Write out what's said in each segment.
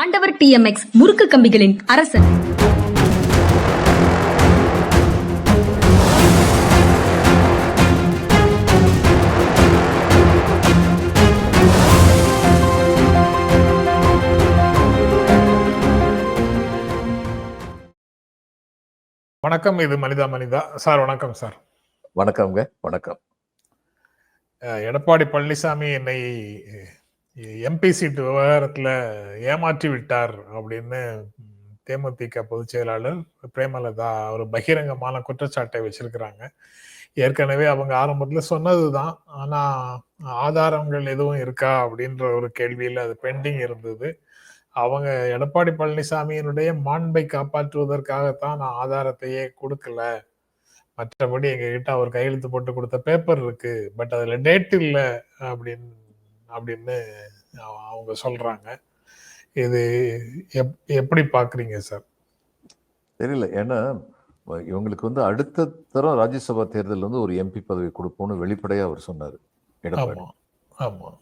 ஆண்டவர் டிஎம்எக்ஸ் முறுக்கு கம்பிகளின் அரசன். வணக்கம் இது மனிதா மனிதா. சார் வணக்கம் சார். வணக்கம்ங்க வணக்கம். எடப்பாடி பழனிசாமி என்னை எம்பி சீட்டு விவகாரத்தில் ஏமாற்றி விட்டார் அப்படின்னு தேமுதிக பொதுச் செயலாளர் பிரேமலதா ஒரு பகிரங்கமான குற்றச்சாட்டை வச்சிருக்கிறாங்க. ஏற்கனவே அவங்க ஆரம்பத்தில் சொன்னது தான் ஆனால் ஆதாரங்கள் எதுவும் இருக்கா அப்படின்ற ஒரு கேள்வியில் அது பெண்டிங் இருந்தது. அவங்க எடப்பாடி பழனிசாமியினுடைய மாண்பை காப்பாற்றுவதற்காகத்தான் நான் ஆதாரத்தையே கொடுக்கல. மற்றபடி எங்ககிட்ட அவர் கையெழுத்து போட்டு கொடுத்த பேப்பர் இருக்கு. பட் அதில் டேட் இல்லை அப்படின்னு அப்படின்னு அவ- அவங்க சொல்றாங்க. இது எப்- எப்படி பாக்குறீங்க சார்? தெரியல. ஏன்னா இவங்களுக்கு வந்து அடுத்த தரம் ராஜ்யசபா தேர்தல் வந்து ஒரு எம்பி பதவி கொடுப்போம்னு வெளிப்படையா அவர் சொன்னார் எடப்பாடி. ஆமா.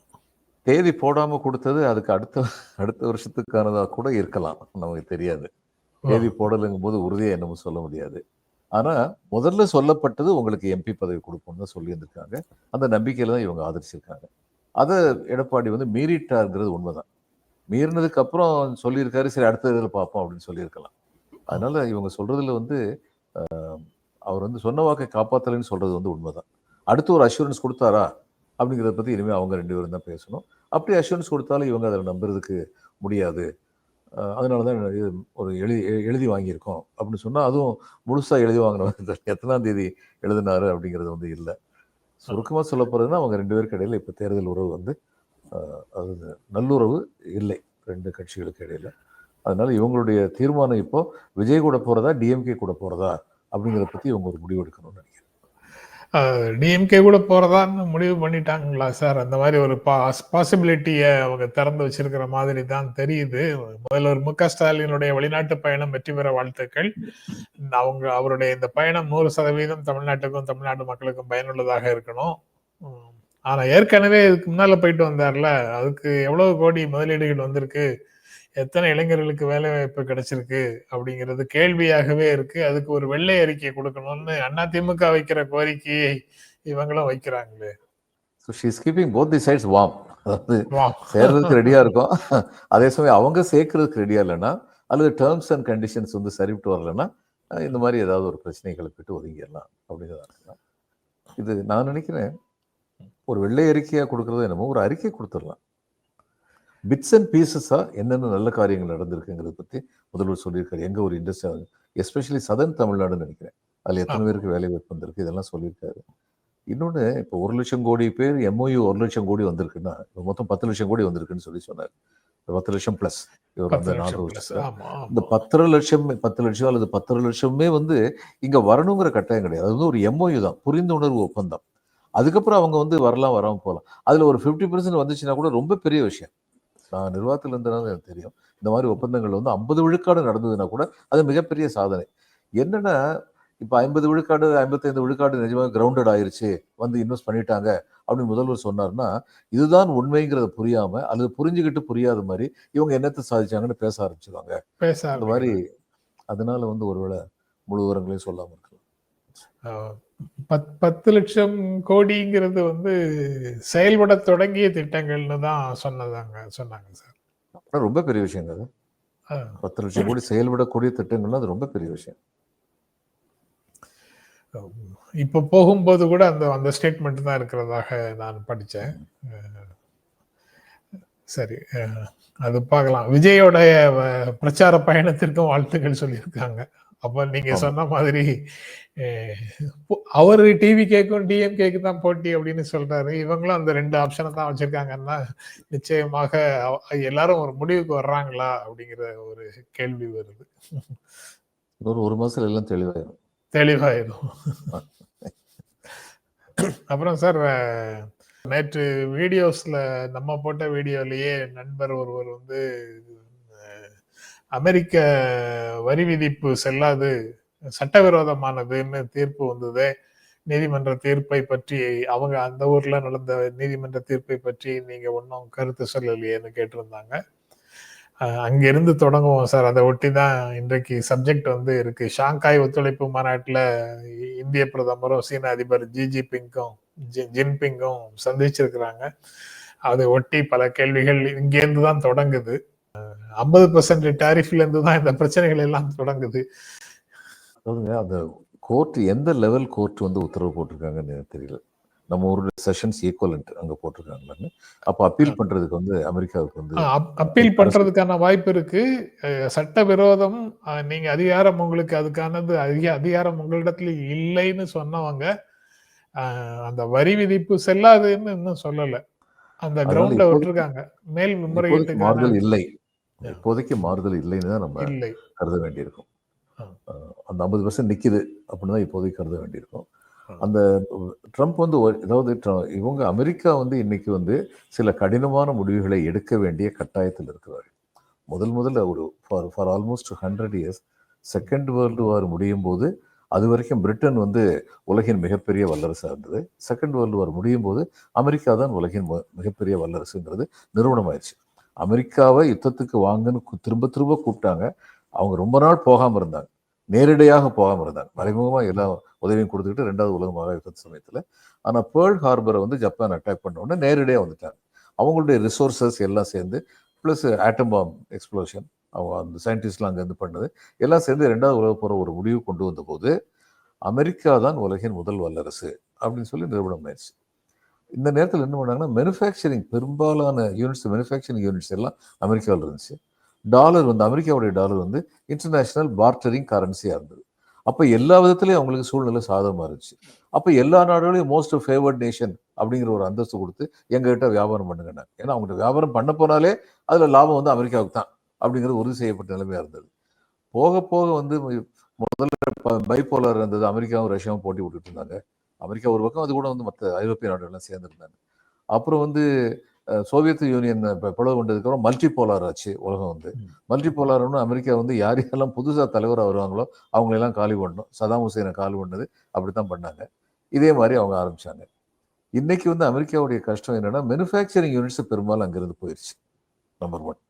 தேதி போடாம கொடுத்தது அதுக்கு அடுத்த அடுத்த வருஷத்துக்கானதா கூட இருக்கலாம். நமக்கு தெரியாது. தேதி போடலைங்கும் போது உறுதியா என்னமோ சொல்ல முடியாது. ஆனா முதல்ல சொல்லப்பட்டது உங்களுக்கு எம்பி பதவி கொடுப்போம்னு தான் சொல்லியிருந்திருக்காங்க. அந்த நம்பிக்கையில தான் இவங்க ஆதரிச்சிருக்காங்க. அதை எடப்பாடி வந்து மீறிட்டாருங்கிறது உண்மைதான். மீறினதுக்கு அப்புறம் சொல்லியிருக்காரு சரி அடுத்த இதில் பார்ப்போம் அப்படின்னு சொல்லியிருக்கலாம். அதனால இவங்க சொல்றதுல வந்து அவர் வந்து சொன்ன வாக்கை காப்பாற்றலைன்னு சொல்றது வந்து உண்மைதான். அடுத்து ஒரு அஷூரன்ஸ் கொடுத்தாரா அப்படிங்கிறத பற்றி இனிமேல் அவங்க ரெண்டு பேரும் தான் பேசணும். அப்படி அஷூரன்ஸ் கொடுத்தாலும் இவங்க அதில் நம்புறதுக்கு முடியாது. அதனால தான் இது ஒரு எழுதி எழுதி வாங்கியிருக்கோம் அப்படின்னு சொன்னால் அதுவும் முழுசாக எழுதி வாங்கினவங்க எத்தனாம் தேதி எழுதினாரு அப்படிங்கிறது வந்து இல்லை. சுருக்கமாக சொல்ல போகிறதுனா அவங்க ரெண்டு பேருக்கு இடையில் இப்போ தேர்தல் உறவு வந்து அது நல்லுறவு இல்லை. ரெண்டு கட்சிகளுக்கு இடையில். அதனால் இவங்களுடைய தீர்மானம் இப்போ விஜய் கூட போகிறதா டிஎம்கே கூட போகிறதா அப்படிங்கிறத பற்றி இவங்க ஒரு முடிவு எடுக்கணும்னு நினைக்கிறேன். டிஎம்கே கூட போறதான்னு முடிவு பண்ணிட்டாங்களா சார்? அந்த மாதிரி ஒரு பாஸ் பாசிபிலிட்டியை அவங்க திறந்து வச்சிருக்கிற மாதிரி தான் தெரியுது. முதல்வர் மு க ஸ்டாலினுடைய வெளிநாட்டு பயணம் வெற்றி பெற வாழ்த்துக்கள். அவங்க அவருடைய இந்த பயணம் நூறு சதவீதம் தமிழ்நாட்டுக்கும் தமிழ்நாட்டு மக்களுக்கும் பயனுள்ளதாக இருக்கணும். ஆனால் ஆனா ஏற்கனவே இதுக்கு முன்னால போயிட்டு வந்தார்ல. அதுக்கு எவ்வளவு கோடி முதலீடுகள் வந்திருக்கு? எத்தனை இளைஞர்களுக்கு வேலை வாய்ப்பு கிடைச்சிருக்கு அப்படிங்கிறது கேள்வியாகவே இருக்கு. அதுக்கு ஒரு வெள்ளை அறிக்கை கொடுக்கணும்னு அதிமுக வைக்கிற கோரிக்கையை இவங்களும் வைக்கிறாங்களே. So she's keeping both the sides warm அதாவது. சேர்றதுக்கு ரெடியா இருக்கும். அதே சமயம் அவங்க சேர்க்கறதுக்கு ரெடியா இல்லைன்னா அல்லது டேர்ம்ஸ் அண்ட் கண்டிஷன்ஸ் வந்து சரிவிட்டு வரலைன்னா இந்த மாதிரி ஏதாவது ஒரு பிரச்சனைகளை விட்டு ஒதுங்கிடலாம் அப்படிங்கிறதா இது நான் நினைக்கிறேன் ஒரு வெள்ளை அறிக்கையா கொடுக்கறது என்னமோ ஒரு அறிக்கை கொடுத்துடலாம். பிட்ஸ் அண்ட் பீசஸா என்னென்ன நல்ல காரியங்கள் நடந்திருக்குங்கிறத பத்தி முதல்வர் சொல்லியிருக்காரு. எங்க ஒரு இண்டஸ்ட்ரி எஸ்பெஷலி சதன் தமிழ்நாடுன்னு நினைக்கிறேன். அதுல எத்தனை. பேருக்கு வேலை வாய்ப்பு வந்திருக்கு? இதெல்லாம் சொல்லியிருக்காரு. இன்னொன்று இப்போ ஒரு லட்சம் கோடி பேர் எம்ஓயு ஒரு லட்சம் கோடி வந்திருக்குன்னா இப்போ மொத்தம் பத்து லட்சம் கோடி வந்திருக்குன்னு சொல்லி சொன்னார். பத்து லட்சம் பிளஸ் இவர் வந்து நாலு லட்சம் இந்த. பத்தரை லட்சம் பத்து லட்சம் அல்லது பத்தரை லட்சமே வந்து இங்க வரணுங்கிற கட்டாயம் கிடையாது. அது வந்து ஒரு எம்ஓயு தான். புரிந்துணர்வு ஒப்பந்தம். அதுக்கப்புறம் அவங்க வந்து வரலாம் வராம போகலாம். அதுல ஒரு ஃபிஃப்டி பர்சன்ட் வந்துச்சுன்னா கூட ரொம்ப பெரிய விஷயம். நான் நிர்வாகத்தில் இருந்தனால எனக்கு தெரியும். இந்த மாதிரி ஒப்பந்தங்கள் வந்து ஐம்பது விழுக்காடு நடந்ததுன்னா கூட அது மிகப்பெரிய சாதனை. என்னன்னா இப்போ ஐம்பது விழுக்காடு ஐம்பத்தைந்து விழுக்காடு நிஜமாக கிரவுண்டட் ஆயிருச்சு வந்து இன்வெஸ்ட் பண்ணிட்டாங்க அப்படின்னு முதல்வர் சொன்னார்னா இதுதான் உண்மைங்கிறத புரியாம அல்லது புரிஞ்சுக்கிட்டு புரியாத மாதிரி இவங்க என்னத்தை சாதிச்சாங்கன்னு பேச ஆரம்பிச்சிருவாங்க. பேச அந்த மாதிரி அதனால வந்து ஒருவேளை முழு விவரங்களையும் சொல்லாம இருக்கலாம். பத்- பத்து லட்சம் கோடிங்கிறது வந்து செயல்பட தொடங்கிய திட்டங்கள்னு தான் சொன்னதாங்க சொன்னாங்க சார். ரொம்ப பெரிய விஷயங்க அது. பத்து லட்சம் கோடி செயல்படக்கூடிய திட்டங்கள்னா அது ரொம்ப பெரிய விஷயம். இப்ப போகும்போது கூட அந்த அந்த ஸ்டேட்மெண்ட் தான் இருக்கிறதாக நான் படிச்சேன் அஹ் சரி அது பார்க்கலாம். விஜயோடைய பிரச்சார பயணத்திற்கும் வாழ்த்துக்கள் சொல்லியிருக்காங்க. அப்ப நீங்க. சொன்ன மாதிரி அவரு டிவி கேக்கும் டிஎம்கேக்கு தான் போட்டி அப்படின்னு சொல்றாரு. இவங்களும் அந்த ரெண்டு ஆப்ஷனை தான் வச்சிருக்காங்கன்னா நிச்சயமாக எல்லாரும் ஒரு முடிவுக்கு வர்றாங்களா அப்படிங்கிற ஒரு கேள்வி வருது. இன்னொரு ஒரு மாசத்துல எல்லாம் தெளிவாயிரும். தெளிவாயிடும் அப்புறம் சார் நேற்று வீடியோஸ்ல நம்ம போட்ட வீடியோலயே நண்பர் ஒருவர் வந்து அமெரிக்க வரி விதிப்பு செல்லாது சட்டவிரோதமானதுன்னு தீர்ப்பு வந்தது. நீதிமன்ற தீர்ப்பை பற்றி அவங்க அந்த ஊர்ல நடந்த நீதிமன்ற தீர்ப்பை பற்றி நீங்க ஒன்றும் கருத்து சொல்லலையேன்னு கேட்டிருந்தாங்க. அங்கிருந்து தொடங்குவோம் சார். அதை ஒட்டி தான் இன்றைக்கு சப்ஜெக்ட் வந்து இருக்கு. ஷாங்காய் ஒத்துழைப்பு மாநாட்டில் இந்திய பிரதமரும் சீன அதிபர் ஜி ஜிபிங்கும் ஜி- ஜின்பிங்கும் சந்திச்சிருக்கிறாங்க. அதை ஒட்டி பல கேள்விகள் இங்கேருந்து தான் தொடங்குது. ஐம்பது பர்சன்ட் டேரிஃப்ல இருந்து தான் இந்த பிரச்சனைகள் எல்லாம் தொடங்குது. அதாவதுங்க அந்த கோர்ட் எந்த லெவல் கோர்ட் வந்து உத்தரவு போட்டிருக்காங்கன்னு எனக்கு தெரியல. நம்ம ஊர்ல செஷன்ஸ் ஈக்குவலண்ட் அங்க போட்டிருக்காங்களான்னு. அப்ப அப்பீல் பண்றதுக்கு வந்து அமெரிக்காவுக்கு வந்து அப்பீல் பண்றதுக்கான வாய்ப்பு இருக்கு. சட்டவிரோதம் நீங்க அதிகாரம் உங்களுக்கு அதுக்கானது அதிக அதிகாரம் உங்களிடத்துல இல்லைன்னு சொன்னவங்க அந்த வரி விதிப்பு செல்லாதுன்னு இன்னும் சொல்லல. அந்த கிரவுண்ட்ல விட்டுருக்காங்க. மேல் மாறுதல் இல்லை. இப்போதைக்கு மாறுதல் இல்லைன்னு தான் நம்ம கருத வேண்டியிருக்கும். அந்த ஐம்பது பர்சன்ட் நிக்குது அப்படின்னு தான் இப்போதைக்கு கருத வேண்டியிருக்கும். அந்த ட்ரம்ப் வந்து அதாவது இவங்க அமெரிக்கா வந்து இன்னைக்கு வந்து சில கடினமான முடிவுகளை எடுக்க வேண்டிய கட்டாயத்தில் இருக்கிறார்கள். முதல் முதல்ல ஒரு for for almost hundred years second world war முடியும் போது அது வரைக்கும் பிரிட்டன் வந்து உலகின் மிகப்பெரிய வல்லரசாக இருந்தது. செகண்ட் வேர்ல்டு வார் முடியும் போது அமெரிக்கா தான் உலகின் மிகப்பெரிய வல்லரசுங்கிறது நிறுவனமாயிருச்சு. அமெரிக்காவை யுத்தத்துக்கு வாங்கன்னு திரும்ப திரும்ப கூப்பிட்டாங்க. அவங்க ரொம்ப நாள் போகாமல் இருந்தாங்க. நேரடியாக போகாமல் இருந்தாங்க. மறைமுகமாக எல்லா உதவியும் கொடுத்துக்கிட்டு ரெண்டாவது உலக மகா யுத்த சமயத்தில். ஆனால் பேர்ல் ஹார்பரை வந்து ஜப்பான் அட்டாக் பண்ண உடனே நேரடியாக வந்துட்டாங்க. அவங்களுடைய ரிசோர்ஸஸ் எல்லாம் சேர்ந்து ப்ளஸ் ஆட்டம் பாம் எக்ஸ்ப்ளோஷன் அவங்க அந்த சயின்டிஸ்ட்லாம் அங்கேருந்து பண்ணது எல்லாம் சேர்ந்து ரெண்டாவது உலக போகிற ஒரு முடிவு கொண்டு வந்தபோது அமெரிக்கா தான் உலகின் முதல் வல்லரசு அப்படின்னு சொல்லி நிறுவனம் ஆயிடுச்சு. இந்த நேரத்தில் என்ன பண்ணாங்கன்னா மேனுஃபேக்சரிங் பெரும்பாலான யூனிட்ஸ் மேனுஃபேக்சரிங் யூனிட்ஸ் எல்லாம் அமெரிக்காவில் இருந்துச்சு. டாலர் வந்து அமெரிக்காவுடைய டாலர் வந்து இன்டர்நேஷ்னல் பார்ட்டரிங் கரன்சியாக இருந்தது. அப்போ எல்லா விதத்துலையும் அவங்களுக்கு சூழ்நிலை சாதகமாக இருந்துச்சு. அப்போ எல்லா நாடுகளையும் மோஸ்ட் ஃபேவர்ட் நேஷன் அப்படிங்கிற ஒரு அந்தஸ்து கொடுத்து எங்ககிட்ட வியாபாரம் பண்ணுங்கண்ணா ஏன்னா அவங்ககிட்ட வியாபாரம் பண்ண போனாலே அதில் லாபம் வந்து அமெரிக்காவுக்கு தான் அப்படிங்கிறது உறுதி செய்யப்பட்ட நிலைமையாக இருந்தது. போக போக வந்து முதல்ல பைப்போலார் இருந்தது அமெரிக்காவும் ரஷ்யாவும் போட்டி விட்டுட்டு இருந்தாங்க. அமெரிக்கா ஒரு பக்கம் அது கூட வந்து மற்ற ஐரோப்பிய நாடுகள்லாம் சேர்ந்துருந்தாங்க. அப்புறம் வந்து சோவியத் யூனியன் இப்போ பிளவு கொண்டதுக்கப்புறம் மல்டி போலார் ஆச்சு உலகம் வந்து. மல்டி போலார்னு அமெரிக்கா வந்து யார் யாரெல்லாம் புதுசாக தலைவராக வருவாங்களோ அவங்களெல்லாம் காலி பண்ணணும். சதாம் ஹுசேனை காலி பண்ணது அப்படி தான் பண்ணாங்க. இதே மாதிரி அவங்க ஆரம்பிச்சாங்க. இன்னைக்கு வந்து அமெரிக்காவுடைய கஷ்டம் என்னன்னா மேனுஃபேக்சரிங் யூனிட்ஸ் பெரும்பாலும் அங்கிருந்து போயிடுச்சு நம்பர் ஒன்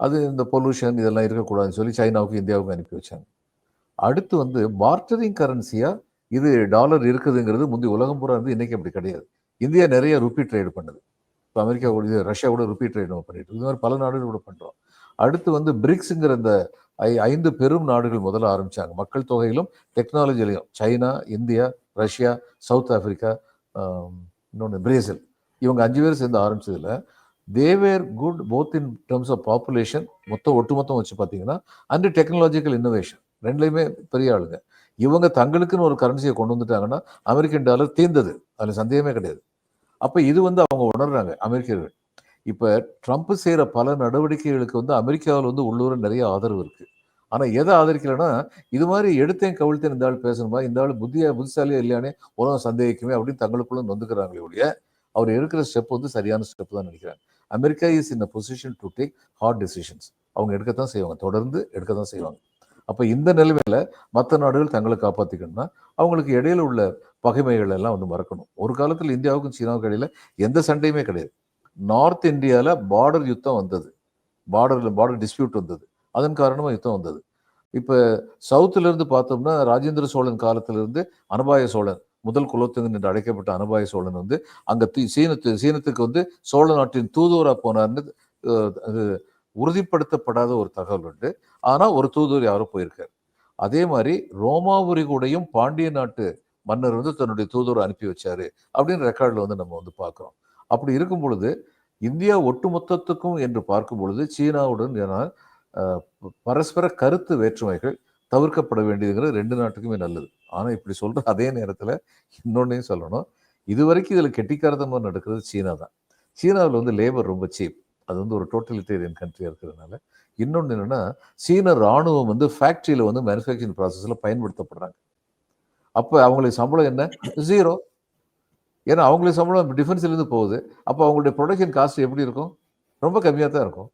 அது இந்த பொல்யூஷன் இதெல்லாம் இருக்கக்கூடாதுன்னு சொல்லி சைனாவுக்கு இந்தியாவுக்கு அனுப்பி வச்சாங்க. அடுத்து வந்து பார்ட்டரிங் கரன்சியா இது டாலர் இருக்குதுங்கிறது முந்தைய உலகம் பூரா இருந்து இன்னைக்கு அப்படி கிடையாது. இந்தியா நிறைய ருப்பி ட்ரேடு பண்ணுது. இப்போ அமெரிக்கா கூட இது ரஷ்யா கூட ருப்பி ட்ரேட் நம்ம பண்ணிட்டு இது மாதிரி பல நாடுகள் கூட பண்ணுறோம் அடுத்து வந்து பிரிக்ஸுங்கிற இந்த ஐ- ஐந்து பெரும் நாடுகள் முதல்ல ஆரம்பித்தாங்க மக்கள் தொகையிலும் டெக்னாலஜிலையும் China India Russia South Africa இன்னொன்று பிரேசில். இவங்க அஞ்சு பேர் சேர்ந்து ஆரம்பிச்சதில் they were good both in terms of population மொத்தம் ஒட்டுமொத்தம் வச்சு பார்த்தீங்கன்னா அண்ட் டெக்னாலஜிக்கல் இன்னோவேஷன் ரெண்டுலேயுமே பெரிய ஆளுங்க. இவங்க தங்களுக்குன்னு ஒரு கரன்சியை கொண்டு வந்துட்டாங்கன்னா அமெரிக்கன் டாலர் தீர்ந்தது. அதில் சந்தேகமே கிடையாது. அப்போ இது வந்து அவங்க உணர்றாங்க அமெரிக்கர்கள். இப்போ ட்ரம்ப் செய்கிற பல நடவடிக்கைகளுக்கு வந்து அமெரிக்காவில் வந்து உள்ளூர நிறைய ஆதரவு இருக்குது ஆனால் எதை ஆதரிக்கலைன்னா இது மாதிரி எடுத்தேன் கவிழ்த்தேன் இந்த ஆள் பேசணுமா? இந்த ஆள் புத்தியா புத்திசாலியா இல்லையானே உலகம் சந்தேகிக்குமே அப்படின்னு தங்களுக்குள்ள நொந்துக்கிறாங்களே ஒழிய அவர் எடுக்கிற ஸ்டெப் வந்து சரியான ஸ்டெப் தான் நினைக்கிறாங்க. America is in a position to take hard decisions அவங்க எடுக்கத்தான் செய்வாங்க. தொடர்ந்து எடுக்கத்தான் செய்வாங்க. அப்போ இந்த நிலைமையில் மற்ற நாடுகள் தங்களை காப்பாற்றிக்கணும்னா அவங்களுக்கு இடையில உள்ள பகைமைகள் எல்லாம் வந்து மறக்கணும். ஒரு காலத்தில் இந்தியாவுக்கும் சீனாவுக்கும் இடையில எந்த சண்டையுமே கிடையாது. நார்த் இந்தியாவில் பார்டர் யுத்தம் வந்தது. பார்டரில் பார்டர் டிஸ்பியூட் வந்தது. அதன் காரணமாக யுத்தம் வந்தது. இப்போ சவுத்துலேருந்து பார்த்தோம்னா ராஜேந்திர சோழன் காலத்திலிருந்து அனபாய சோழன் முதல் குலோத்துங்கன் என்று அழைக்கப்பட்ட அனபாய சோழன் வந்து அங்கே சீனத்து சீனத்துக்கு வந்து சோழ நாட்டின் தூதுவராக போனார்னு அது உறுதிப்படுத்தப்படாத ஒரு தகவல் உண்டு. ஆனால் ஒரு தூதுவர் யாரும் போயிருக்கார். அதே மாதிரி ரோமாபுரி கூடையும் பாண்டிய நாட்டு மன்னர் வந்து தன்னுடைய தூதுவர் அனுப்பி வச்சாரு அப்படின்னு ரெக்கார்டில் வந்து நம்ம வந்து பார்க்குறோம். அப்படி இருக்கும் பொழுது இந்தியா ஒட்டுமொத்தத்துக்கும் என்று பார்க்கும் பொழுது சீனாவுடன் ஏன்னா, பரஸ்பர கருத்து வேற்றுமைகள் தவிர்க்கப்பட வேண்டியதுங்கிறது ரெண்டு நாட்டுக்குமே நல்லது. ஆனால் இப்படி சொல்கிற அதே நேரத்தில் இன்னொன்னையும் சொல்லணும். இது வரைக்கும் இதில் கெட்டிக்காரதமா நடக்கிறது சீனா தான். சீனாவில் வந்து லேபர் ரொம்ப சீப் அது வந்து ஒரு டோட்டலிட்டேரியன் கண்ட்ரியாக இருக்கிறதுனால. இன்னொன்று என்னென்னா சீன ராணுவம் வந்து ஃபேக்ட்ரியில் வந்து மேனுஃபேக்சரிங் ப்ராசஸில் பயன்படுத்தப்படுறாங்க. அப்போ அவங்களுக்கு சம்பளம் என்ன? ஜீரோ ஏன்னா அவங்களுக்கு சம்பளம் டிஃபென்ஸ்லேருந்து போகுது. அப்போ அவங்களுடைய ப்ரொடக்ஷன் காஸ்ட் எப்படி இருக்கும்? ரொம்ப கம்மியாக தான் இருக்கும்.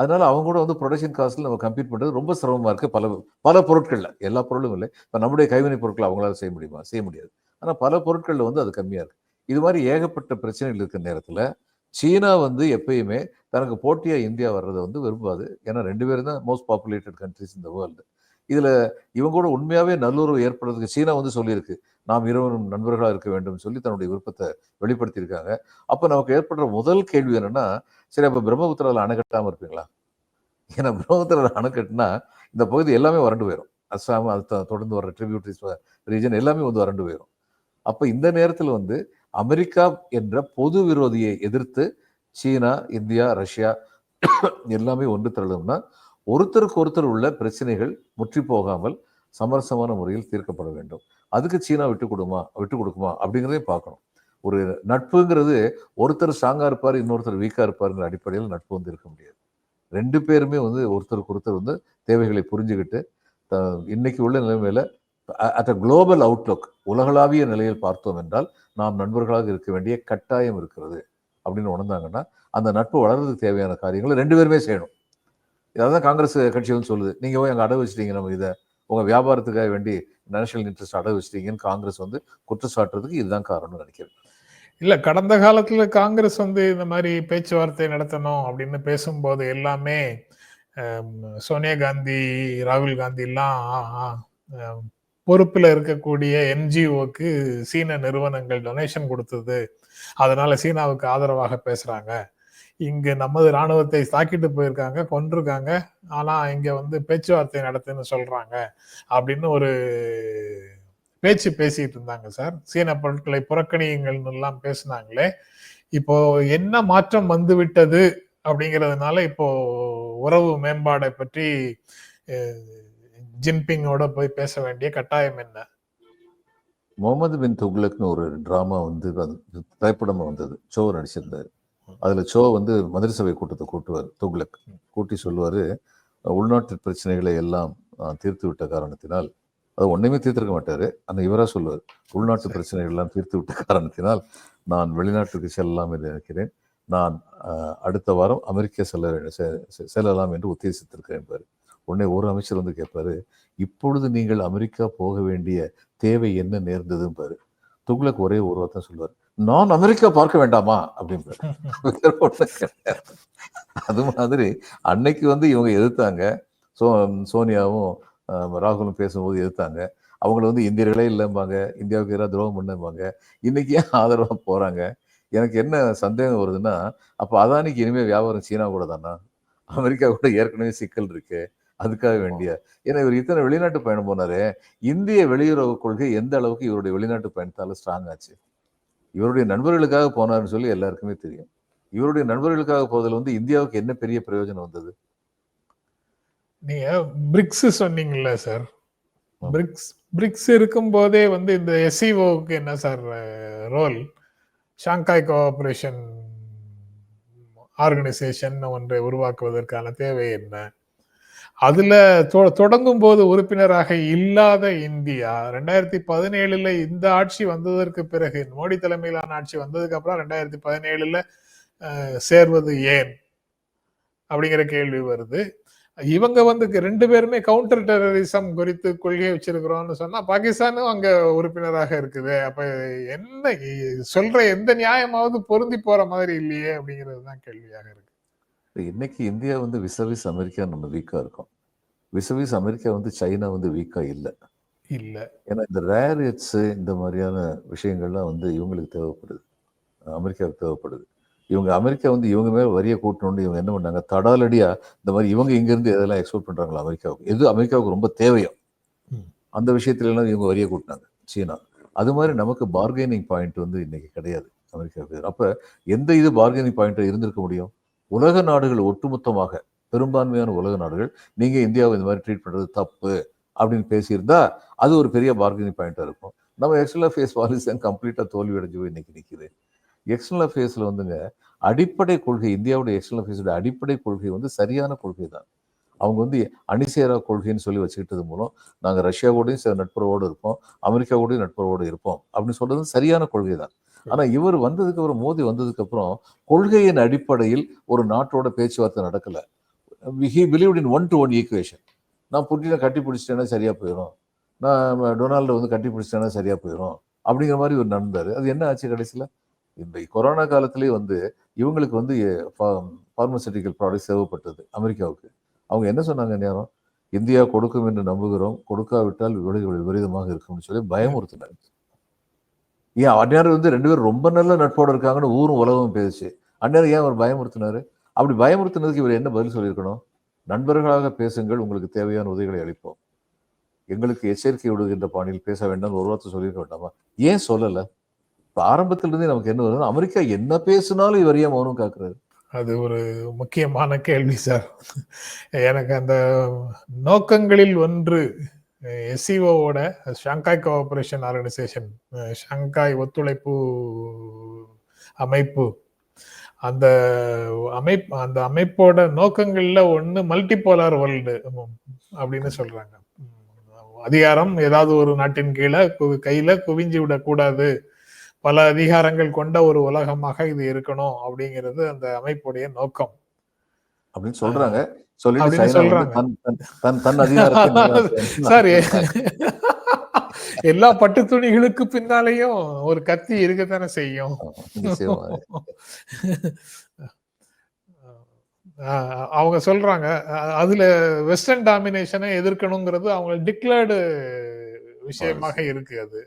அதனால அவங்க கூட வந்து ப்ரொடக்ஷன் காஸ்ட்டில் நம்ம கம்ப்ளீட் பண்ணுறது ரொம்ப சிரமமாக இருக்குது பல பல பொருட்களில். எல்லா பொருளும் இல்லை. இப்போ நம்முடைய கைவினை பொருட்களை அவங்களால செய்ய முடியுமா? செய்ய முடியாது. ஆனால் பல பொருட்களில் வந்து அது கம்மியாக இருக்குது இது மாதிரி ஏகப்பட்ட பிரச்சனைகள் இருக்கிற நேரத்தில் சீனா வந்து எப்பயுமே தனக்கு போட்டியாக இந்தியா வர்றதை வந்து விரும்பாது. ஏன்னா ரெண்டு பேரும் தான் மோஸ்ட் பாப்புலேட்டட் கண்ட்ரிஸ் இந்த வேர்ல்டு இதில் இவங்க கூட உண்மையாகவே நல்லுறவு ஏற்படுறதுக்கு சீனா வந்து சொல்லியிருக்கு. நாம் இருவரும் நண்பர்களாக இருக்க வேண்டும் சொல்லி தன்னுடைய விருப்பத்தை வெளிப்படுத்தியிருக்காங்க. அப்போ நமக்கு ஏற்படுற முதல் கேள்வி என்னென்னா சரி அப்போ பிரம்மபுத்திராவில் அணை கட்டாமல் இருப்பீங்களா? ஏன்னா பிரம்மபுத்திராவில் அணை கட்டினா இந்த பகுதி எல்லாமே வறண்டு போயிடும் அஸ்ஸாம் அது தொடர்ந்து வர ட்ரிபியூட்டரிஸ் ரீஜன் எல்லாமே வந்து வறண்டு போயிடும் அப்போ இந்த நேரத்தில் வந்து அமெரிக்கா என்ற பொது விரோதியை எதிர்த்து சீனா இந்தியா ரஷ்யா எல்லாமே ஒன்று திரளும்னா ஒருத்தருக்கு ஒருத்தர் உள்ள பிரச்சனைகள் முற்றி போகாமல் சமரசமான முறையில் தீர்க்கப்பட வேண்டும். அதுக்கு சீனா விட்டு கொடுமா விட்டு கொடுக்குமா அப்படிங்கிறதையும் பார்க்கணும். ஒரு நட்புங்கிறது ஒருத்தர் ஸ்ட்ராங்காக இருப்பார் இன்னொருத்தர் வீக்காக இருப்பாருங்கிற அடிப்படையில் நட்பு வந்து இருக்க முடியாது. ரெண்டு பேருமே வந்து ஒருத்தருக்கு ஒருத்தர் வந்து தேவைகளை புரிஞ்சுக்கிட்டு த- இன்னைக்கு உள்ள நிலைமையில அட் அ குளோபல் அவுட்லுக் உலகளாவிய நிலையில் பார்த்தோம் என்றால் நாம் நண்பர்களாக இருக்க வேண்டிய கட்டாயம் இருக்கிறது அப்படின்னு உணர்ந்தாங்கன்னா அந்த நட்பு வளர்றதுக்கு தேவையான காரியங்களை ரெண்டு பேருமே செய்யணும். இதான் காங்கிரஸ் கட்சி வந்து சொல்லுது. நீங்கள் போய் எங்கள் அடவு வச்சிட்டீங்க நம்ம இதை உங்கள் வியாபாரத்துக்காக வேண்டி நேஷனல் இன்ட்ரெஸ்ட் அடை வச்சிட்டீங்கன்னு காங்கிரஸ் வந்து குற்றச்சாட்டுறதுக்கு இதுதான் காரணம்னு நினைக்கிறேன். இல்லை கடந்த காலத்தில் காங்கிரஸ் வந்து இந்த மாதிரி பேச்சுவார்த்தை நடத்தணும் அப்படின்னு பேசும்போது எல்லாமே சோனியா காந்தி ராகுல் காந்தி எல்லாம் பொறுப்பில் இருக்கக்கூடிய என்ஜிஓக்கு சீன நிறுவனங்கள் டொனேஷன் கொடுத்தது. அதனால சீனாவுக்கு ஆதரவாக பேசுறாங்க. இங்க நமது ராணுவத்தை தாக்கிட்டு போயிருக்காங்க கொன்றிருக்காங்க. ஆனா இங்க வந்து பேச்சுவார்த்தை நடத்துன்னு சொல்றாங்க அப்படின்னு ஒரு பேச்சு பேசிட்டு இருந்தாங்க சார். சீன பொருட்களை புறக்கணியுங்கள்னு எல்லாம் பேசுனாங்களே. இப்போ என்ன மாற்றம் வந்து விட்டது அப்படிங்கிறதுனால இப்போ உறவு மேம்பாடை பற்றி ஜின்பிங்கோட போய் பேச வேண்டிய கட்டாயம் என்ன? முகமது பின் துக்ளக்னு ஒரு டிராமா வந்து வந்து திரைப்படமா வந்தது. சோ நடிச்சிருந்தாரு. அதுல சோ வந்து மந்திரி சபை கூட்டத்தை கூட்டுவார் துக்ளக். கூட்டி சொல்லுவாரு உள்நாட்டு பிரச்சனைகளை எல்லாம் தீர்த்து விட்ட காரணத்தினால் அது ஒண்ணுமே தீர்த்திருக்க மாட்டாரு. அந்த இவரா சொல்லுவார் உள்நாட்டு. பிரச்சனைகள் எல்லாம் தீர்த்து விட்ட காரணத்தினால் நான் வெளிநாட்டுக்கு செல்லலாம் என்று நினைக்கிறேன். நான் அடுத்த வாரம் அமெரிக்கா செல்ல செல்லலாம் என்று உத்தேசித்திருக்கிறேன் பாரு உடனே ஒரு அமைச்சர் வந்து கேட்பாரு இப்பொழுது நீங்கள் அமெரிக்கா போக வேண்டிய தேவை என்ன நேர்ந்ததுன்னு பாரு துக்ளக் ஒரே ஒரு வார்த்தை சொல்லுவார். நான் அமெரிக்கா பார்க்க வேண்டாமா? அப்படின்னு அது மாதிரி அன்னைக்கு வந்து இவங்க எதிர்த்தாங்க. சோ சோனியாவும் ராகுலும் பேசும்போது எதிர்த்தாங்க. அவங்கள வந்து இந்தியர்களே இல்லைம்பாங்க. இந்தியாவுக்கு எதிராக துரோகம் பண்ணும்பாங்க. இன்னைக்கு ஏன் ஆதரவாக போறாங்க? எனக்கு என்ன சந்தேகம் வருதுன்னா அப்போ அதானிக்கு இனிமேல் வியாபாரம் சீனா கூட தானா? அமெரிக்கா கூட ஏற்கனவே சிக்கல் இருக்குது அதுக்காக வேண்டிய. ஏன்னா இவர் இத்தனை வெளிநாட்டு பயணம் போனாரு. இந்திய வெளியுறவு கொள்கை எந்த அளவுக்கு இவருடைய வெளிநாட்டு பயணத்தால ஸ்ட்ராங் ஆச்சு? இவருடைய நண்பர்களுக்காக போனாருன்னு சொல்லி எல்லாருக்குமே தெரியும். இவருடைய நண்பர்களுக்காக போவதில் வந்து இந்தியாவுக்கு என்ன பெரிய பிரயோஜனம் வந்தது? நீங்க பிரிக்ஸ் சொன்னீங்கல்ல சார். பிரிக்ஸ் பிரிக்ஸ் இருக்கும் போதே வந்து இந்த எஸ்சிஓக்கு என்ன sir role Shanghai cooperation organisation ஒன்றை உருவாக்குவதற்கான தேவை என்ன? அதுல தொ- தொடங்கும் போது உறுப்பினராக இல்லாத இந்தியா. ரெண்டாயிரத்தி பதினேழுல இந்த ஆட்சி வந்ததற்கு பிறகு மோடி தலைமையிலான ஆட்சி வந்ததுக்கு அப்புறம் ரெண்டாயிரத்தி பதினேழுல சேர்வது ஏன்? அப்படிங்கிற கேள்வி வருது. இவங்க வந்து ரெண்டு பேருமே கவுண்டர் டெரரிசம் குறித்து கொள்கை வச்சிருக்கிறோம்னு சொன்னா பாகிஸ்தானும் அங்க உறுப்பினராக இருக்குது. அப்ப என்ன சொல்ற எந்த நியாயமாவது பொருந்தி போற மாதிரி இல்லையே அப்படிங்கிறது தான் கேள்வியாக இருக்கு. இன்னைக்கு இந்தியா வந்து விசவிஸ் அமெரிக்கா நம்ம வீக்கா இருக்கோம். விசவிஸ் அமெரிக்கா வந்து சைனா வந்து வீக்கா இல்லை. இல்ல. ஏன்னா இந்த ரேர் எட்ஸ் இந்த மாதிரியான விஷயங்கள்லாம் வந்து இவங்களுக்கு தேவைப்படுது. அமெரிக்காவுக்கு தேவைப்படுது. இவங்க அமெரிக்கா வந்து இவங்க மேல வரியை கூட்டணும்னு இவங்க என்ன பண்ணாங்க? தடாலடியா இந்த மாதிரி இவங்க இங்கிருந்து எதெல்லாம் எக்ஸ்போர்ட் பண்றாங்களா அமெரிக்காவுக்கு. எது அமெரிக்காவுக்கு ரொம்ப தேவையோ ம். அந்த விஷயத்துல எல்லாம் இவங்க வரியை கூட்டினாங்க சீனா. அது மாதிரி நமக்கு பார்கெனிங் பாயிண்ட் வந்து இன்னைக்கு கிடையாது அமெரிக்காவுக்கு. அப்ப எந்த இது பார்கெனிங் பாயிண்ட் இருந்திருக்க முடியும்? உலக நாடுகள் ஒட்டுமொத்தமாக பெரும்பான்மையான உலக நாடுகள் நீங்கள் இந்தியாவை இந்த மாதிரி ட்ரீட் பண்ணுறது தப்பு அப்படின்னு பேசியிருந்தா அது ஒரு பெரிய பார்கெனிங் பாயிண்ட்டாக இருக்கும். நம்ம எக்ஸ்டர்னல் அஃபேர்ஸ் பாலிசி கம்ப்ளீட்டாக தோல்வி அடைஞ்சு போய் இன்னைக்கு நிக்குது. எக்ஸ்டர்னல் அஃபேர்ஸ்ல வந்துங்க அடிப்படை கொள்கை இந்தியாவுடைய எக்ஸ்டர்னல் அஃபேர்ஸோட அடிப்படை கொள்கை வந்து சரியான கொள்கை தான். அவங்க வந்து அணிசேரா கொள்கைன்னு சொல்லி வச்சுக்கிட்டது மூலம் நாங்கள் ரஷ்யாவோடையும் சில நட்புறவோடு இருப்போம் அமெரிக்காவோடையும் நட்புறவோடு இருப்போம் அப்படின்னு சொல்றது சரியான கொள்கை தான். ஆனா இவர் வந்ததுக்கு அப்புறம் மோடி வந்ததுக்கு அப்புறம் கொள்கையின் அடிப்படையில் ஒரு நாட்டோட பேச்சுவார்த்தை நடக்கல. He believe in one to one equation நான் புட்டினை கட்டி பிடிச்சிட்டேன்னா சரியா போயிடும் நான் டொனால்டை வந்து கட்டி பிடிச்சிட்டேன்னா சரியா போயிடும் அப்படிங்கிற மாதிரி ஒரு நடந்தாரு அது என்ன ஆச்சு கடைசியில்? இந்த கொரோனா காலத்திலேயே வந்து இவங்களுக்கு வந்து ஃபார்மசூட்டிக்கல் ப்ராடக்ட் தேவைப்பட்டது அமெரிக்காவுக்கு. அவங்க என்ன சொன்னாங்க நேரம்? இந்தியா கொடுக்கும் என்று நம்புகிறோம். கொடுக்காவிட்டால் விளைவுகள் விபரீதமாக இருக்கும்னு சொல்லி பயமுறுத்தினாங்க. ஏன் அந்நேரம் வந்து ரெண்டு பேரும் ரொம்ப நல்ல நட்போட இருக்காங்கன்னு ஊரும் உலகம் பேசுச்சு. அந்நேரம் ஏன் அவர் பயமுறுத்தினாரு? அப்படி பயமுறுத்தினதுக்கு இவர் என்ன பதில் சொல்லியிருக்கணும்? நண்பர்களாக பேசுங்கள் உங்களுக்கு தேவையான உதவிகளை அளிப்போம். எங்களுக்கு எச்சரிக்கை விடுகின்ற பாணியில் பேச வேண்டாம் ஒரு வார்த்தை சொல்லியிருக்க வேண்டாமா? ஏன் சொல்லலை? இப்ப நமக்கு என்ன வருது அமெரிக்கா என்ன பேசினாலும் இவர் ஏன் மௌனம் காக்குறாரு? அது ஒரு முக்கியமான கேள்வி சார். எனக்கு அந்த நோக்கங்களில் ஒன்று எஸ்சிஓவோட ஷாங்காய் கோஆபரேஷன் ஆர்கனைசேஷன் ஷாங்காய் ஒத்துழைப்பு அமைப்பு. அந்த அமைப்பு அந்த அமைப்போட நோக்கங்கள்ல ஒன்று மல்டிபோலார் வேர்ல்டு அப்படின்னு சொல்றாங்க. அதிகாரம் ஏதாவது ஒரு நாட்டின் கீழே கு- கையில குவிஞ்சு விடக்கூடாது. பல அதிகாரங்கள் கொண்ட ஒரு உலகமாக இது இருக்கணும் அப்படிங்கிறது அந்த அமைப்புடைய நோக்கம். அப்படின்னு சொல்றாங்க. சார். எல்லா பட்டு துணிகளுக்கு பின்னாலேயும் ஒரு கத்தி இருக்கத்தானே செய்யும். அவங்க சொல்றாங்க அதுல வெஸ்டர்ன் டாமினேஷனை எதிர்க்கணுங்கிறது அவங்க டிக்ளேர்டு விஷயமாக இருக்கு அது.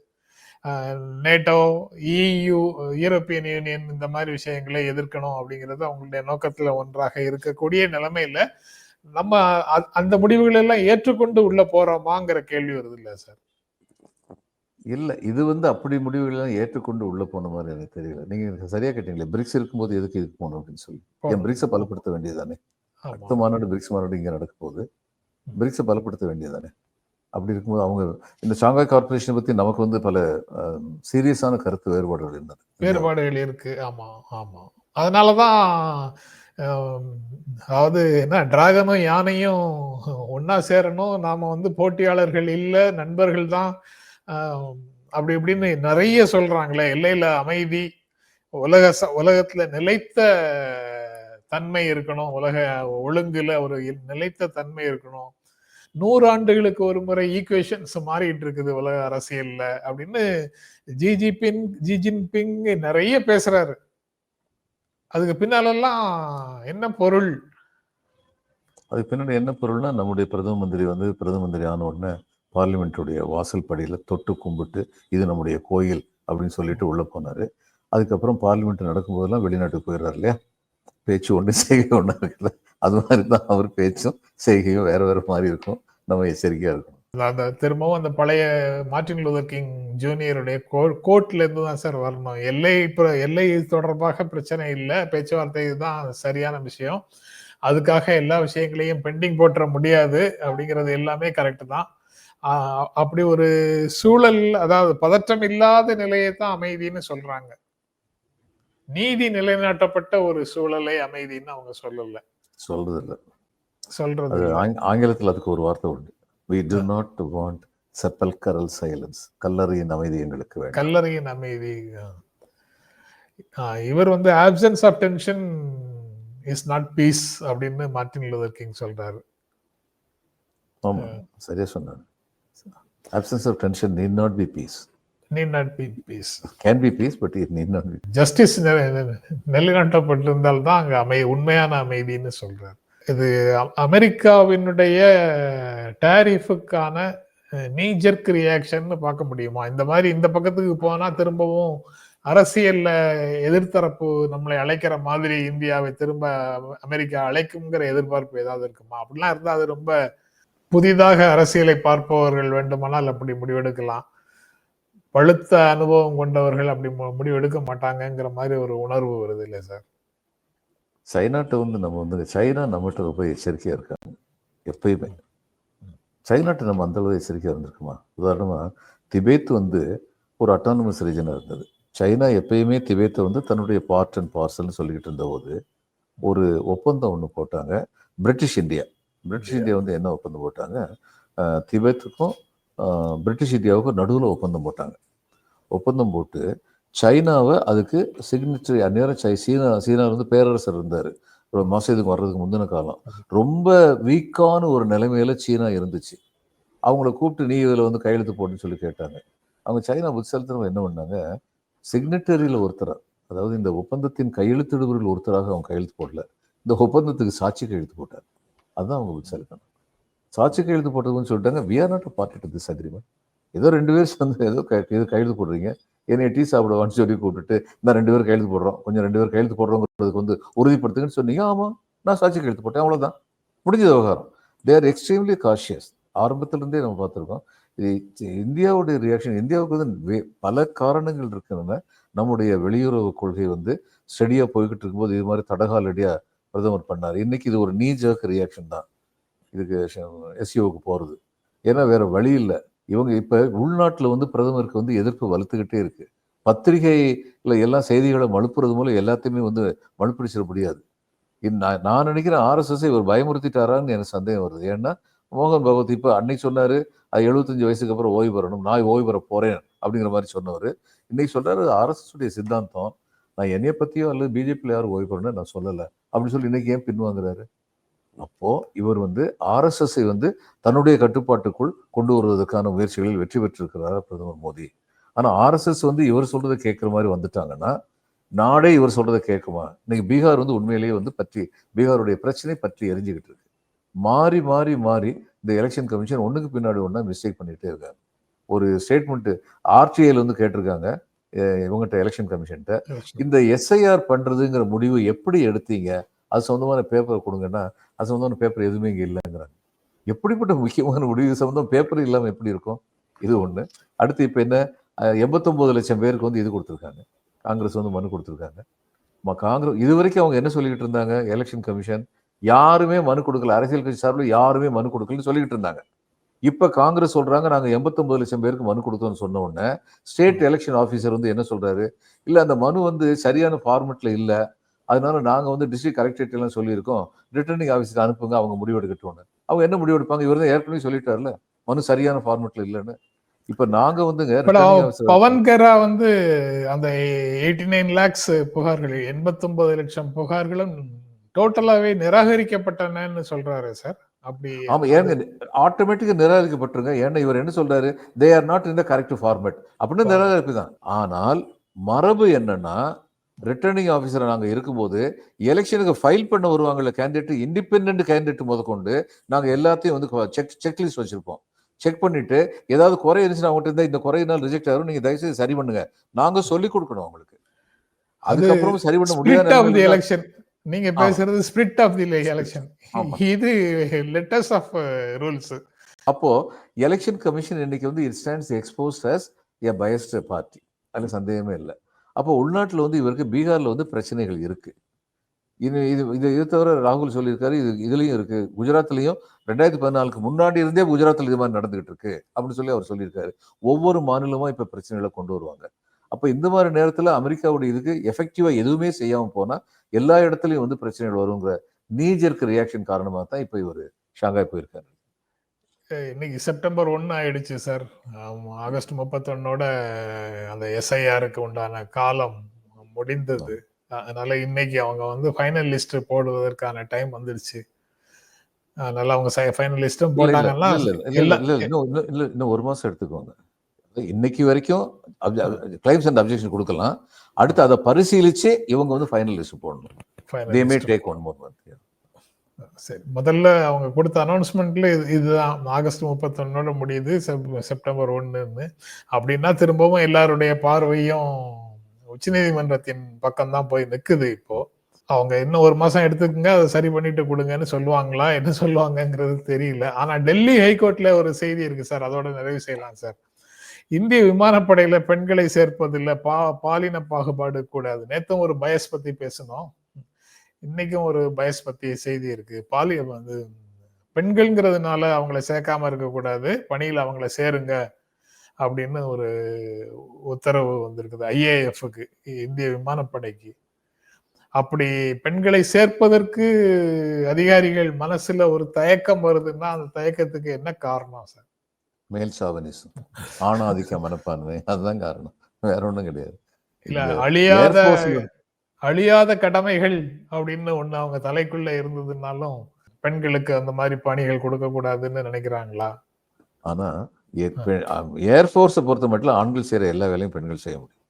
நேட்டோ இயு யூரோப்பியன் யூனியன் இந்த மாதிரி விஷயங்களை எதிர்க்கணும் அப்படிங்கிறது அவங்களுடைய நோக்கத்துல ஒன்றாக இருக்கக்கூடிய நிலைமையில நம்ம அந்த முடிவுகள் எல்லாம் ஏற்றுக்கொண்டு உள்ள போறோமாங்கிற கேள்வி வருது இல்ல சார்? இல்ல இது வந்து அப்படி முடிவுகள் ஏற்றுக்கொண்டு உள்ள போன மாதிரி எனக்கு தெரியல. நீங்க எனக்கு சரியா கேட்டீங்களே பிரிக்ஸ் இருக்கும்போது எதுக்கு இதுக்கு போகணும் அப்படின்னு சொல்லி. என் பிரிக்ஸை பலப்படுத்த வேண்டியதுதானே? ஆமா. அடுத்த மாநாடு பிரிக்ஸ் மாநாடு இங்க நடக்க போகுது. பிரிக்ஸை பலப்படுத்த வேண்டியதுதானே? அப்படி இருக்கும்போது அவங்க இந்த ஷாங்காய் கார்பரேஷனை பத்தி நமக்கு வந்து பல சீரியஸான கருத்து வேறுபாடுகள் இருந்தது. வேறுபாடுகள் இருக்கு. ஆமா ஆமா. அதனாலதான் ஆம், அதாவது என்ன டிராகனும் யானையும் ஒன்னா சேரணும். நாம வந்து போட்டியாளர்கள் இல்லை நண்பர்கள் தான். அப்படி இப்படின்னு நிறைய சொல்றாங்களே எல்லையில அமைதி உலக ச- உலகத்துல நிலைத்த தன்மை இருக்கணும். உலக ஒழுங்குல ஒரு நிலைத்த தன்மை இருக்கணும். நூறு ஆண்டுகளுக்கு ஒரு முறை ஈக்குவேஷன்ஸ் மாறிட்டு இருக்குது உலக அரசியல்ல அப்படின்னு ஜி ஜிபின் ஜி ஜின்பிங் நிறைய பேசுறாரு. அதுக்கு பின்னாலெல்லாம் என்ன பொருள்? அதுக்கு பின்னாடி என்ன பொருள்னா நம்முடைய பிரதம மந்திரி வந்து பிரதம மந்திரி ஆன உடனே பார்லிமெண்ட்டுடைய வாசல் படியில் தொட்டு கும்பிட்டு இது நம்முடைய கோயில் அப்படின்னு சொல்லிட்டு உள்ள போனாரு. அதுக்கப்புறம் பார்லிமெண்ட் நடக்கும்போதெல்லாம் வெளிநாட்டுக்கு போயிடுறாரு இல்லையா? பேச்சு ஒன்று செய்கை ஒன்றா இருக்குல்ல அது மாதிரி தான் அவர் பேச்சும் செய்கையும் வேற வேற மாதிரி இருக்கும். நம்ம எச்சரிக்கையாக இருக்கணும். அந்த திரும்பவும் அந்த பழைய மார்ட்டின் லூதர் கிங் ஜூனியருடைய கோர்ட்ல இருந்து தான் சார் வரணும். எல்லை எல்லை தொடர்பாக பிரச்சனை இல்லை. பேச்சுவார்த்தை தான் சரியான விஷயம். அதுக்காக எல்லா விஷயங்களையும் பெண்டிங் போட்டுற முடியாது அப்படிங்கிறது எல்லாமே கரெக்ட் தான். அப்படி ஒரு சூழல் அதாவது பதற்றம் இல்லாத நிலையை தான் அமைதின்னு சொல்றாங்க. நீதி நிலைநாட்டப்பட்ட ஒரு சூழலை அமைதின்னு அவங்க சொல்லல. சொல்றது இல்லை. சொல்றது ஆங்கிலத்தில் அதுக்கு ஒரு வார்த்தை உண்டு. We do not want sepulchral silence கல்லறையின் அமைதி எங்களுக்கு வேண்டாம் கல்லறையின் அமைதி இவர் வந்து absence of tension is not peace அப்படின்னு மார்ட்டின் லூதர் கிங் சொல்றாரு ஆமா சரியா சொன்னாங்க absence of tension need not be peace need not be peace can be peace but it need not be justice நிலைநாட்டப்பட்டிருந்தால் தான் அங்க அமை உண்மையான அமைதின்னு சொல்றாரு இது அமெரிக்காவினுடைய டேரிஃபுக்கான நீஜர்க் ரியாக்ஷன் பார்க்க முடியுமா? இந்த மாதிரி இந்த பக்கத்துக்கு போனா திரும்பவும் அரசியல்ல எதிர்த்தரப்பு நம்மளை அழைக்கிற மாதிரி இந்தியாவை திரும்ப அமெரிக்கா அழைக்குங்கிற எதிர்பார்ப்பு ஏதாவது இருக்குமா? அப்படிலாம் இருந்தால் அது ரொம்ப புதிதாக அரசியலை பார்ப்பவர்கள் வேண்டுமானால் அப்படி முடிவெடுக்கலாம். பழுத்த அனுபவம் கொண்டவர்கள் அப்படி மு- முடிவெடுக்க மாட்டாங்கங்கிற மாதிரி ஒரு உணர்வு வருது இல்லை சார்? சைனாட்ட வந்து நம்ம வந்து சைனா நம்மகிட்ட ரொம்ப எச்சரிக்கையா இருக்காங்க. எப்பயுமே. சைனாட்ட நம்ம அந்த அளவு எச்சரிக்கையா இருந்திருக்குமா? உதாரணமா திபேத் வந்து ஒரு அட்டானமஸ் ரீஜனா இருந்தது. சைனா எப்பயுமே திபேத்தை வந்து தன்னுடைய பார்ட் அண்ட் பார்சல்னு சொல்லிக்கிட்டு இருந்தபோது ஒரு ஒப்பந்தம் ஒன்று போட்டாங்க. பிரிட்டிஷ் இந்தியா பிரிட்டிஷ் இந்தியா வந்து என்ன ஒப்பந்தம் போட்டாங்க? திபேத்துக்கும் பிரிட்டிஷ் இந்தியாவுக்கும் நடுவில் ஒப்பந்தம் போட்டாங்க. ஒப்பந்தம் போட்டு சைனாவை அதுக்கு சிக்னேச்சரி அந்நேரம் சை சீனா சீனாவில் வந்து பேரரசர் இருந்தார். மாசத்துக்கு வர்றதுக்கு முந்தின காலம். ரொம்ப வீக்கான ஒரு நிலைமையில சீனா இருந்துச்சு. அவங்கள கூப்பிட்டு நீ இதில் வந்து கையெழுத்து போட்டுன்னு சொல்லி கேட்டாங்க. அவங்க சைனா புத்திசாலித்தனம் என்ன பண்ணாங்க? சிக்னட்டரியில் ஒருத்தர் அதாவது இந்த ஒப்பந்தத்தின் கையெழுத்திடுபவர்கள் ஒருத்தராக அவங்க கையெழுத்து போடல. இந்த ஒப்பந்தத்துக்கு சாட்சி கையெழுத்து போட்டார். அதுதான் அவங்க புத்திசாலித்தனம். சாட்சி கையெழுத்து போட்டதுன்னு சொல்லிட்டாங்க. We are not party to this agreement ஏதோ ரெண்டு பேர் சேர்ந்து ஏதோ க- இது கையெழுத்து போடுறீங்க. என்னை டீ சாப்பிடுவான்னு சொல்லி கூப்பிட்டுட்டு இந்த ரெண்டு பேர் கையெழுத்து போடுறோம். கொஞ்சம் ரெண்டு பேர் கையெழுத்து போடுறோங்கிறதுக்கு வந்து உறுதிப்படுத்துங்கன்னு சொன்னீங்க. ஆமாம் நான் சாட்சி கையெழுத்து போட்டேன். அவ்வளோதான் முடிஞ்ச விவகாரம். தேர் எக்ஸ்ட்ரீம்லி காஷியஸ் ஆரம்பத்திலிருந்தே நம்ம பார்த்துருக்கோம். இது இந்தியாவுடைய ரியாக்ஷன் இந்தியாவுக்கு வந்து பல காரணங்கள் இருக்கின்றன. நம்முடைய வெளியுறவு கொள்கை வந்து ஸ்டெடியாக போய்கிட்டு இருக்கும்போது இது மாதிரி தடகாலடியா பிரதமர் பண்ணார். இன்னைக்கு இது ஒரு நீ ஜர்க் ரியாக்ஷன் தான். இதுக்கு எஸ்சிஓக்கு போகிறது ஏன்னா வேற வழி இல்லை. இவங்க இப்போ உள்நாட்டில் வந்து பிரதமருக்கு வந்து எதிர்ப்பு வலுத்துக்கிட்டே இருக்குது பத்திரிகையில் எல்லாம் செய்திகளை மழுப்புறது மூலம் எல்லாத்தையுமே வந்து மழுப்பிடிச்சிட முடியாது. இன் நான் நான் நினைக்கிறேன் ஆர்எஸ்எஸ் இவர் பயமுறுத்திட்டாரான்னு எனக்கு சந்தேகம் வருது. ஏன்னா மோகன் பகவத் இப்போ அன்னைக்கு சொன்னார் அது எழுபத்தஞ்சு வயசுக்கு அப்புறம் ஓய்வு பெறணும் நான் ஓய்வு பெற போகிறேன் அப்படிங்கிற மாதிரி சொன்னவர். இன்னைக்கு சொல்கிறாரு ஆர்எஸ்எஸ்ஸுடைய சித்தாந்தம். நான் என்னைய பற்றியோ அல்லது பிஜேபியில் யாரும் ஓய்வு பெறணும்னு நான் சொல்லலை. அப்படின்னு சொல்லி இன்னைக்கு ஏன் பின்வாங்குறாரு? அப்போ இவர் வந்து ஆர்எஸ்எஸ்ஐ வந்து தன்னுடைய கட்டுப்பாட்டுக்குள் கொண்டு வருவதற்கான முயற்சிகளில் வெற்றி பெற்றிருக்கிறார் பிரதமர் மோடி? ஆனா ஆர்எஸ்எஸ் வந்து இவர் சொல்றதை கேட்கிற மாதிரி வந்துட்டாங்கன்னா நாடே இவர் சொல்றதை கேட்குமா? இன்னைக்கு பீகார் வந்து உண்மையிலேயே வந்து பற்றி பீகாருடைய பிரச்சனை பற்றி எரிஞ்சுக்கிட்டு இருக்கு. மாறி மாறி மாறி இந்த எலெக்ஷன் கமிஷன் ஒண்ணுக்கு பின்னாடி ஒண்ணா மிஸ்டேக் பண்ணிட்டே இருக்காங்க. ஒரு ஸ்டேட்மெண்ட் ஆர்டிஐல வந்து கேட்டிருக்காங்க இவங்ககிட்ட எலெக்ஷன் கமிஷன்ட்ட இந்த எஸ்ஐஆர் பண்றதுங்கிற முடிவு எப்படி எடுத்தீங்க? அது சொந்தமான பேப்பரை கொடுங்கன்னா அது சொந்தமான பேப்பர் எதுவுமே இங்கே இல்லைங்கிறாங்க. எப்படிப்பட்ட முக்கியமான முடிவு சம்பந்தம் பேப்பர் இல்லாமல் எப்படி இருக்கும்? இது ஒன்று அடுத்து இப்போ என்ன எண்பத்தொம்போது லட்சம் பேருக்கு வந்து இது கொடுத்துருக்காங்க. காங்கிரஸ் வந்து மனு கொடுத்துருக்காங்க. காங்கிரஸ் இது வரைக்கும் அவங்க என்ன சொல்லிக்கிட்டு இருந்தாங்க? எலெக்ஷன் கமிஷன் யாருமே மனு கொடுக்கல. அரசியல் கட்சி சார்பில் யாருமே மனு கொடுக்கலன்னு சொல்லிக்கிட்டு இருந்தாங்க. இப்போ காங்கிரஸ் சொல்கிறாங்க நாங்கள் எண்பத்தொம்பது லட்சம் பேருக்கு மனு கொடுத்தோம்னு சொன்ன உடனே ஸ்டேட் எலெக்ஷன் ஆஃபீஸர் வந்து என்ன சொல்கிறாரு இல்லை அந்த மனு வந்து சரியான ஃபார்மெட்டில் இல்லை. அதனால நாங்க வந்து டிஸ்ட்ரிக்ட் கலெக்டரேட் எல்லாம் சொல்லியிருக்கோம். ரிட்டர்னிங் ஆஃபீஸுக்கு அனுப்புங்க அவங்க முடிவெடுக்கட்டும்னு. அவங்க என்ன முடிவெடுப்பாங்க? இவர் தான் ஏற்கனவே சொல்லிட்டார்ல. மனு சரியான ஃபார்மெட்ல இல்லைன்னு. இப்ப நாங்க வந்துங்க பட் returning officer- பவன் கரா வந்து அந்த எயிட்டி நைன் லேக்ஸ் புகார்கள் எண்பத்தொன்பது லட்சம் புகார்களும் டோட்டலாவே நிராகரிக்கப்பட்டனன்னு சொல்றாரு சார். அப்படி ஆமா ஏங்க ஆட்டோமேட்டிக்கா நிராகரிக்கப்பட்டிருங்க. ஏன்னா இவர் என்ன சொல்றாரு? They are not in the correct format அப்படின்னு நிராகரிப்பு தான் ஆனால் மரபு என்னன்னா ரிட்டர்னிங் ஆஃபீஸர் நாங்க இருக்கும்போது எலெக்ஷனுக்கு ஃபைல் பண்ண வருவாங்கல்ல கேண்டிடேட் இண்டிபெண்ட் கேண்டிடேட் முதற்கொண்டு நாங்க எல்லாத்தையும் வந்து செக் செக்லிஸ்ட் வச்சிருப்போம். செக் பண்ணிட்டு ஏதாவது குறை இருந்துச்சுன்னா அவங்ககிட்ட இருந்தா இந்த குறையினால் ரிஜெக்ட் ஆகும் நீங்க தயவுசெய்து சரி பண்ணுங்க. நாங்க சொல்லி கொடுக்கணும் அவங்களுக்கு. அதுக்கப்புறம் சரி பண்ண முடியாது எலெக்ஷன் நீங்க பேசுறது ஸ்பிரிட் ஆஃப் தி எலெக்ஷன். இது லெட்டர்ஸ் ஆஃப் ரூல்ஸ் அப்போ எலெக்ஷன் கமிஷன் இன்னைக்கு வந்து it stands exposed as a biased party அதுல சந்தேகமே இல்லை. அப்போ உள்நாட்டில் வந்து இவருக்கு பீகாரில் வந்து பிரச்சனைகள் இருக்குது இது இது இது இது தவிர ராகுல் சொல்லியிருக்காரு இது இதுலேயும் இருக்குது குஜராத்லேயும் ரெண்டாயிரத்தி பதினாலுக்கு முன்னாடி இருந்தே குஜராத்தில் இது மாதிரி நடந்துகிட்டு இருக்கு அப்படின்னு சொல்லி அவர் சொல்லியிருக்காரு. ஒவ்வொரு மாநிலமும் இப்போ பிரச்சனைகளை கொண்டு வருவாங்க. அப்போ இந்த மாதிரி நேரத்தில் அமெரிக்காவுடைய இதுக்கு எஃபெக்டிவாக எதுவுமே செய்யாமல் போனால் எல்லா இடத்துலையும் வந்து பிரச்சனைகள் வருங்கிற நீஜருக்கு ரியாக்ஷன் காரணமாக தான் இப்போ இவர் ஷாங்காய் போயிருக்காரு. இன்னைக்கு செப்டம்பர் ஒன்னு ஆயிடுச்சு சார். ஆகஸ்ட் முப்பத்தொன்னோட அந்த எஸ்ஐஆருக்கு உண்டான காலம் முடிந்தது. அதனால இன்னைக்கு அவங்க வந்து ஃபைனல் லிஸ்ட் போடுவதற்கான டைம் வந்துடுச்சு. அதனால அவங்க ஃபைனல் லிஸ்டும் போட்டாங்கன்னா இன்னும் இன்னும் ஒரு மாசம் எடுத்துக்கோங்க. இன்னைக்கு வரைக்கும் கிளைம்ஸ் அண்ட் அப்ஜெக்ஷன் கொடுக்கலாம். அடுத்து அதை பரிசீலிச்சு இவங்க வந்து ஃபைனல் லிஸ்ட் போடணும். They may. Take one more month சரி முதல்ல அவங்க கொடுத்த அனௌன்ஸ்மெண்ட்ல இதுதான். ஆகஸ்ட் முப்பத்தொன்னோட முடியுது செப்- செப்டம்பர் ஒன்றுன்னு அப்படின்னா திரும்பவும் எல்லாருடைய பார்வையும் உச்சநீதிமன்றத்தின் பக்கம் தான் போய் நிக்குது இப்போ. அவங்க இன்னும் ஒரு மாசம் எடுத்துக்கங்க அதை சரி பண்ணிட்டு கொடுங்கன்னு சொல்லுவாங்களா என்ன சொல்லுவாங்கங்கிறது தெரியல. ஆனா டெல்லி ஹைகோர்ட்ல ஒரு செய்தி இருக்கு சார் அதோட நிறைவு செய்யலாம் சார். இந்திய விமானப்படையில பெண்களை சேர்ப்பதில்ல பா பாலின பாகுபாடு கூடாது. நேத்தும் ஒரு பயஸ் பத்தி பேசணும் இன்னைக்கும் ஒரு பயஸ் பத்தி செய்தி இருக்கு பாலிய வந்து பெண்கள்ங்கிறதுனால அவங்கள சேர்க்காம இருக்கக்கூடாது. பணியில் அவங்கள சேருங்க அப்படின்னு ஒரு உத்தரவு வந்திருக்குது. ஐஏஎஃப்க்கு இந்திய விமானப்படைக்கு. அப்படி பெண்களை சேர்ப்பதற்கு அதிகாரிகள் மனசுல ஒரு தயக்கம் வருதுன்னா அந்த தயக்கத்துக்கு என்ன காரணம் சார்? மேல் சாவனிசம் ஆணாதிக்க மனப்பான்மை. அதுதான் காரணம். வேற ஒண்ணும் கிடையாது. இல்ல அழியாத அழியாத கடமைகள் அப்படின்னு ஒண்ணு அவங்க தலைக்குள்ள இருந்ததுனாலும் பெண்களுக்கு அந்த மாதிரி பணிகள் கொடுக்க கூடாதுன்னு நினைக்கிறாங்களா? ஆனா ஏர்ஃபோர்ஸை பொறுத்த மட்டும் ஆண்கள் செய்யற எல்லா வேலையும் பெண்கள் செய்ய முடியும்.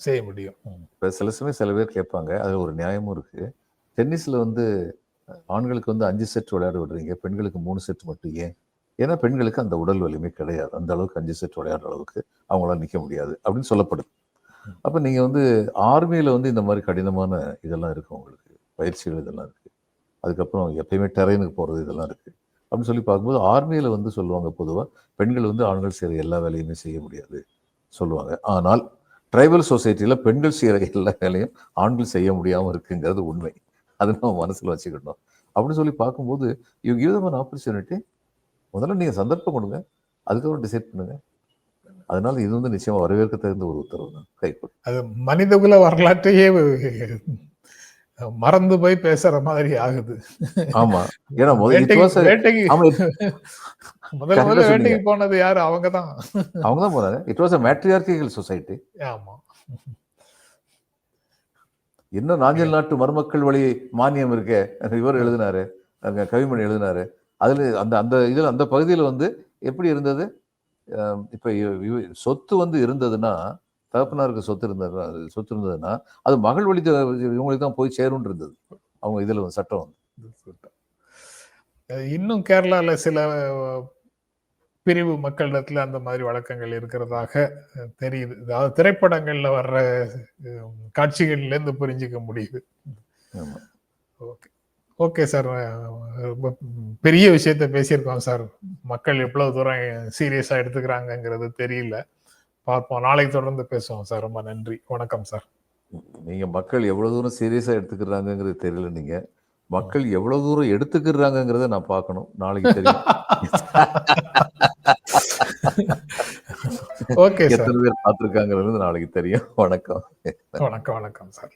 செய்ய முடியும். இப்போ சில சமயம் சில பேர் கேட்பாங்க அது ஒரு நியாயமும் இருக்கு. டென்னிஸ்ல வந்து ஆண்களுக்கு வந்து அஞ்சு செட் விளையாட விடுறீங்க பெண்களுக்கு மூணு செட் மட்டும் ஏன்? ஏன்னா பெண்களுக்கு அந்த உடல் வலிமை கிடையாது. அந்த அளவுக்கு அஞ்சு செட் விளையாடுற அளவுக்கு அவங்களால நிற்க முடியாது அப்படின்னு சொல்லப்படுது. அப்போ நீங்கள் வந்து ஆர்மியில் வந்து இந்த மாதிரி கடினமான இதெல்லாம் இருக்கும் உங்களுக்கு. பயிற்சிகள் இதெல்லாம் இருக்குது அதுக்கப்புறம் எப்பயுமே டெரைனுக்கு போகிறது இதெல்லாம் இருக்கு. அப்படின்னு சொல்லி பார்க்கும்போது ஆர்மியில் வந்து சொல்லுவாங்க பொதுவாக பெண்கள் வந்து ஆண்கள் செய்கிற எல்லா வேலையுமே செய்ய முடியாது சொல்லுவாங்க. ஆனால் ட்ரைபல் சொசைட்டியில் பெண்கள் செய்கிற எல்லா வேலையும் ஆண்கள் செய்ய முடியாமல் இருக்குங்கிறது உண்மை. அதை நம்ம மனசில் வச்சுக்கிட்டோம் அப்படின்னு சொல்லி பார்க்கும்போது you give them an opportunity முதல்ல நீங்கள் சந்தர்ப்பம் கொடுங்க. அதுக்கப்புறம் டிசைட் பண்ணுங்கள் அதனால இது வந்து நிச்சயமா வரவேற்க தகுந்த ஒரு உத்தரவு தான். கைப்படும் அது மனிதகுல வரலாற்றையே மறந்து போய் பேசுற மாதிரி ஆகுது. ஆமா. ஏன்னா வேட்டைக்கு முதல்ல முதல்ல. வேட்டைக்கு போனது யாரு? அவங்கதான் அவங்க தான் போறாங்க it was a matriarchical society ஆமா. இன்னும் நாஞ்சல் நாட்டு மருமக்கள் வழி மானியம் இருக்கே இவர் எழுதினாரு. கவிமணி எழுதினாரு. அதுல அந்த அந்த இதுல அந்த பகுதியில வந்து எப்படி இருந்தது? இப்ப சொத்து வந்து இருந்ததுன்னா தகப்பனாருக்கு சொத்து இருந்தது சொத்து இருந்ததுன்னா அது மகள் வழி இவங்களுக்கு தான் போய் சேரும்னு இருந்தது அவங்க இதுல சட்டம் வந்து. இன்னும் கேரளால சில பிரிவு மக்களிடத்துல அந்த மாதிரி வழக்கங்கள் இருக்கிறதாக தெரியுது. அதாவது திரைப்படங்கள்ல வர்ற அஹ், காட்சிகள்ல இருந்து புரிஞ்சுக்க முடியுது. ஓகே. Okay sir. பெரிய விஷயத்த பேசியிருக்கோம் சார். மக்கள் எவ்வளவு தூரம் சீரியஸா எடுத்துக்கிறாங்கங்கிறது தெரியல. பார்ப்போம். நாளைக்கு தொடர்ந்து பேசுவோம் சார். ரொம்ப நன்றி. வணக்கம் சார். நீங்க மக்கள் எவ்வளவு தூரம் சீரியஸா எடுத்துக்கிறாங்கங்கிறது தெரியல நீங்க. மக்கள் எவ்வளவு தூரம் எடுத்துக்கிறாங்கங்கிறத நான் பார்க்கணும். நாளைக்கு தெரியும். ஓகே எத்தனை பேர் பார்த்திருக்காங்கிறது நாளைக்கு தெரியும். வணக்கம். வணக்கம் வணக்கம் சார்.